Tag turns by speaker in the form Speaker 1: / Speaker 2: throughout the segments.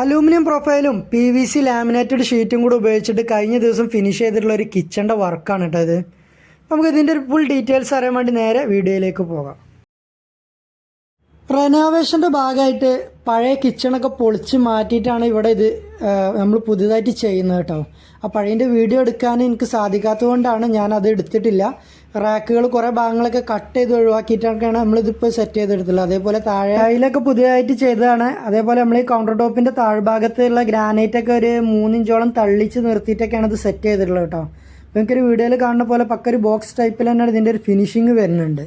Speaker 1: Aluminium പ്രൊഫൈലും P V C laminated ഷീറ്റും കൂടെ ഉപയോഗിച്ചിട്ട് കഴിഞ്ഞ ദിവസം ഫിനിഷ് ചെയ്തിട്ടുള്ള ഒരു കിച്ചന്റെ വർക്കാണ് കേട്ടോ ഇത്. നമുക്ക് ഇതിന്റെ ഒരു ഫുൾ ഡീറ്റെയിൽസ് അറിയാൻ വേണ്ടി നേരെ വീഡിയോയിലേക്ക് പോകാം. റെനോവേഷന്റെ ഭാഗമായിട്ട് പഴയ കിച്ചണൊക്കെ പൊളിച്ച് മാറ്റിയിട്ടാണ് ഇവിടെ ഇത് നമ്മൾ പുതിയതായിട്ട് ചെയ്യുന്നത് കേട്ടോ. ആ പഴയന്റെ വീഡിയോ എടുക്കാൻ എനിക്ക് സാധിക്കാത്തതുകൊണ്ടാണ് ഞാൻ അത് എടുത്തിട്ടില്ല. റാക്കുകൾ കുറേ ഭാഗങ്ങളൊക്കെ കട്ട് ചെയ്ത് ഒഴിവാക്കിയിട്ടൊക്കെയാണ് നമ്മളിതിപ്പോൾ സെറ്റ് ചെയ്തെടുത്തുള്ളത്. അതേപോലെ താഴെ അതിലൊക്കെ പുതിയതായിട്ട് ചെയ്തതാണ്. അതേപോലെ നമ്മൾ ഈ കൗണ്ടർ ടോപ്പിന്റെ താഴ്ഭാഗത്തുള്ള ഗ്രാനൈറ്റൊക്കെ ഒരു മൂന്നിഞ്ചോളം തള്ളിച്ച് നിർത്തിയിട്ടൊക്കെയാണ് ഇത് സെറ്റ് ചെയ്തിട്ടുള്ളത് കേട്ടോ. അപ്പോൾ എനിക്കൊരു വീഡിയോയിൽ കാണുന്ന പോലെ പക്ക ഒരു ബോക്സ് ടൈപ്പിൽ തന്നെയാണ് ഇതിന്റെ ഒരു ഫിനിഷിങ് വരുന്നുണ്ട്.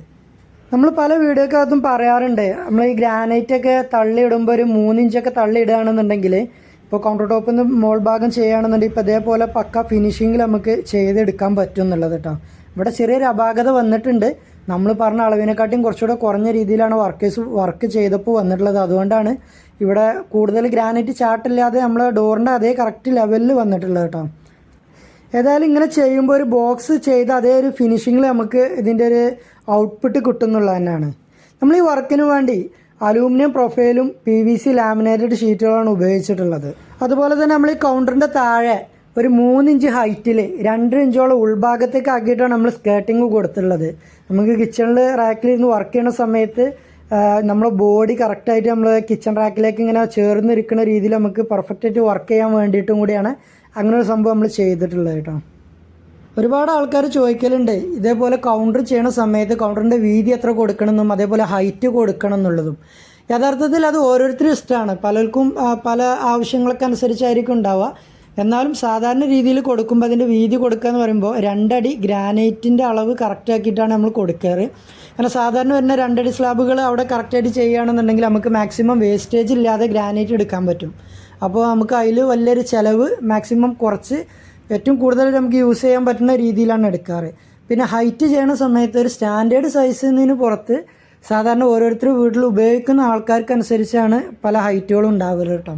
Speaker 1: നമ്മൾ പല വീഡിയോക്കകത്തും പറയാറുണ്ട്. നമ്മൾ ഈ ഗ്രാനൈറ്റ് ഒക്കെ തള്ളി ഇടുമ്പോൾ ഒരു മൂന്നിഞ്ചൊക്കെ തള്ളി ഇടുകയാണെന്നുണ്ടെങ്കിൽ ഇപ്പോൾ കൗണ്ടർ ടോപ്പിൽ നിന്ന് മോൾ ഭാഗം ചെയ്യുകയാണെന്നുണ്ടെങ്കിൽ ഇപ്പോൾ അതേപോലെ പക്ക ഫിനിഷിങ്ങിൽ നമുക്ക് ചെയ്തെടുക്കാൻ പറ്റും എന്നുള്ളത് കേട്ടോ ഇവിടെ ചെറിയൊരു അപാകത വന്നിട്ടുണ്ട്. നമ്മൾ പറഞ്ഞ അളവിനെക്കാട്ടിയും കുറച്ചുകൂടെ കുറഞ്ഞ രീതിയിലാണ് വർക്കേഴ്സ് വർക്ക് ചെയ്തപ്പോൾ വന്നിട്ടുള്ളത്. അതുകൊണ്ടാണ് ഇവിടെ കൂടുതൽ ഗ്രാനൈറ്റ് ചാട്ടില്ലാതെ നമ്മൾ ഡോറിന്റെ അതേ കറക്റ്റ് ലെവലിൽ വന്നിട്ടുള്ളത് കേട്ടോ ഏതായാലും ഇങ്ങനെ ചെയ്യുമ്പോൾ ഒരു ബോക്സ് ചെയ്ത് അതേ ഒരു ഫിനിഷിങ്ങിൽ നമുക്ക് ഇതിന്റെ ഒരു ഔട്ട്പുട്ട് കിട്ടുന്നുള്ളത് തന്നെയാണ്. നമ്മൾ ഈ വർക്കിന് വേണ്ടി അലൂമിനിയം പ്രൊഫൈലും പി വി സി ലാമിനേറ്റഡ് ഷീറ്റുകളാണ് ഉപയോഗിച്ചിട്ടുള്ളത്. അതുപോലെ തന്നെ നമ്മൾ ഈ കൗണ്ടറിന്റെ താഴെ ഒരു മൂന്നിഞ്ച് ഹൈറ്റിൽ രണ്ട് ഇഞ്ചോളം ഉൾഭാഗത്തേക്ക് ആക്കിയിട്ടാണ് നമ്മൾ സ്കേർട്ടിങ് കൊടുത്തിട്ടുള്ളത്. നമുക്ക് കിച്ചണിൽ റാക്കിലിരുന്ന് വർക്ക് ചെയ്യുന്ന സമയത്ത് നമ്മുടെ ബോഡി കറക്റ്റായിട്ട് നമ്മൾ കിച്ചൺ റാക്കിലേക്ക് ഇങ്ങനെ ചേർന്നിരിക്കുന്ന രീതിയിൽ നമുക്ക് പെർഫെക്റ്റായിട്ട് വർക്ക് ചെയ്യാൻ വേണ്ടിയിട്ടും കൂടിയാണ് അങ്ങനെ ഒരു സംഭവം നമ്മൾ ചെയ്തിട്ടുള്ളത് കേട്ടോ. ഒരുപാട് ആൾക്കാർ ചോദിക്കലുണ്ട്. ഇതേപോലെ കൗണ്ടർ ചെയ്യണ സമയത്ത് കൗണ്ടറിന്റെ വീതി എത്ര കൊടുക്കണമെന്നും അതേപോലെ ഹൈറ്റ് കൊടുക്കണം എന്നുള്ളതും യഥാർത്ഥത്തിൽ അത് ഓരോരുത്തരും ഇഷ്ടമാണ്. പലർക്കും പല ആവശ്യങ്ങളൊക്കെ അനുസരിച്ചായിരിക്കും ഉണ്ടാവുക. എന്നാലും സാധാരണ രീതിയിൽ കൊടുക്കുമ്പോൾ അതിന്റെ വീതി കൊടുക്കുക എന്ന് പറയുമ്പോൾ രണ്ടടി ഗ്രാനൈറ്റിന്റെ അളവ് കറക്റ്റ് ആക്കിയിട്ടാണ് നമ്മൾ കൊടുക്കാറ്. കാരണം സാധാരണ വരുന്ന രണ്ടടി സ്ലാബുകൾ അവിടെ കറക്റ്റായിട്ട് ചെയ്യുകയാണെന്നുണ്ടെങ്കിൽ നമുക്ക് മാക്സിമം വേസ്റ്റേജ് ഇല്ലാതെ ഗ്രാനൈറ്റ് എടുക്കാൻ പറ്റും. അപ്പോൾ നമുക്ക് അതിൽ വലിയൊരു ചിലവ് മാക്സിമം കുറച്ച് ഏറ്റവും കൂടുതൽ നമുക്ക് യൂസ് ചെയ്യാൻ പറ്റുന്ന രീതിയിലാണ് എടുക്കാറ്. പിന്നെ ഹൈറ്റ് ചെയ്യണ സമയത്ത് ഒരു സ്റ്റാൻഡേർഡ് സൈസിന് പുറത്ത് സാധാരണ ഓരോരുത്തർ വീട്ടിൽ ഉപയോഗിക്കുന്ന ആൾക്കാർക്ക് അനുസരിച്ചാണ് പല ഹൈറ്റുകളും ഉണ്ടാവുക കേട്ടോ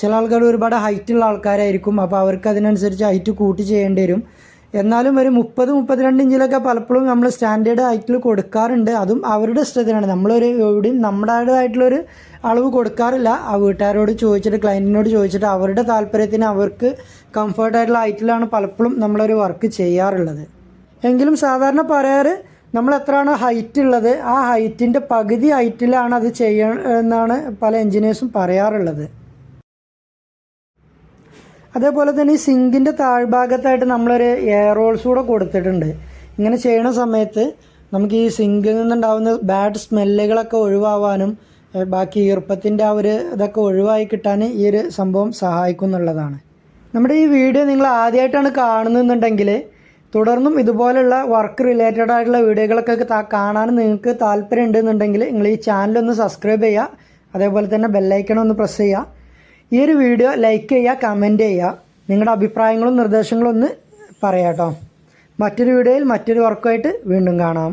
Speaker 1: ചില ആൾക്കാർ ഒരുപാട് ഹൈറ്റുള്ള ആൾക്കാരായിരിക്കും അപ്പോൾ അവർക്ക് അതിനനുസരിച്ച് ഹൈറ്റ് കൂട്ടി ചെയ്യേണ്ടി വരും. എന്നാലും ഒരു മുപ്പത് മുപ്പത്തിരണ്ട് ഇഞ്ചിലൊക്കെ പലപ്പോഴും നമ്മൾ സ്റ്റാൻഡേർഡ് ഹൈറ്റിൽ കൊടുക്കാറുണ്ട്. അതും അവരുടെ ഇഷ്ടത്തിനാണ്. നമ്മളൊരു എവിടെയും നമ്മുടേതായിട്ടുള്ളൊരു അളവ് കൊടുക്കാറില്ല. ആ വീട്ടുകാരോട് ചോദിച്ചിട്ട് ക്ലയന്റിനോട് ചോദിച്ചിട്ട് അവരുടെ താല്പര്യത്തിന് അവർക്ക് കംഫർട്ടായിട്ടുള്ള ഹൈറ്റിലാണ് പലപ്പോഴും നമ്മളൊരു വർക്ക് ചെയ്യാറുള്ളത്. എങ്കിലും സാധാരണ പറയാറ് നമ്മൾ എത്രയാണ് ഹൈറ്റ് ഉള്ളത് ആ ഹൈറ്റിന്റെ പകുതി ഹൈറ്റിലാണ് അത് ചെയ്യണമെന്നാണ് പല എൻജിനീയേഴ്സും പറയാറുള്ളത്. അതേപോലെ തന്നെ ഈ സിങ്കിന്റെ താഴ്ഭാഗത്തായിട്ട് നമ്മളൊരു എയറോൾസ് കൂടെ കൊടുത്തിട്ടുണ്ട്. ഇങ്ങനെ ചെയ്യണ സമയത്ത് നമുക്ക് ഈ സിങ്കിൽ നിന്നുണ്ടാവുന്ന ബാഡ് സ്മെല്ലുകളൊക്കെ ഒഴിവാവാനും ബാക്കി ഈർപ്പത്തിന്റെ ആ ഒരു ഇതൊക്കെ ഒഴിവായി കിട്ടാൻ ഈ ഒരു സംഭവം സഹായിക്കും എന്നുള്ളതാണ്. നമ്മുടെ ഈ വീഡിയോ നിങ്ങൾ ആദ്യമായിട്ടാണ് കാണുന്നുണ്ടെങ്കിൽ തുടർന്നും ഇതുപോലുള്ള വർക്ക് റിലേറ്റഡ് ആയിട്ടുള്ള വീഡിയോകളൊക്കെ കാണാൻ നിങ്ങൾക്ക് താല്പര്യം ഉണ്ടെന്നുണ്ടെങ്കിൽ നിങ്ങൾ ഈ ചാനൽ ഒന്ന് സബ്സ്ക്രൈബ് ചെയ്യുക. അതേപോലെ തന്നെ ബെല്ലൈക്കൺ ഒന്ന് പ്രസ് ചെയ്യുക. ഈ ഒരു വീഡിയോ ലൈക്ക് ചെയ്യുക കമന്റ് ചെയ്യുക. നിങ്ങളുടെ അഭിപ്രായങ്ങളും നിർദ്ദേശങ്ങളും ഒന്ന് പറയാം കേട്ടോ മറ്റൊരു വീഡിയോയിൽ മറ്റൊരു വർക്കുമായിട്ട് വീണ്ടും കാണാം.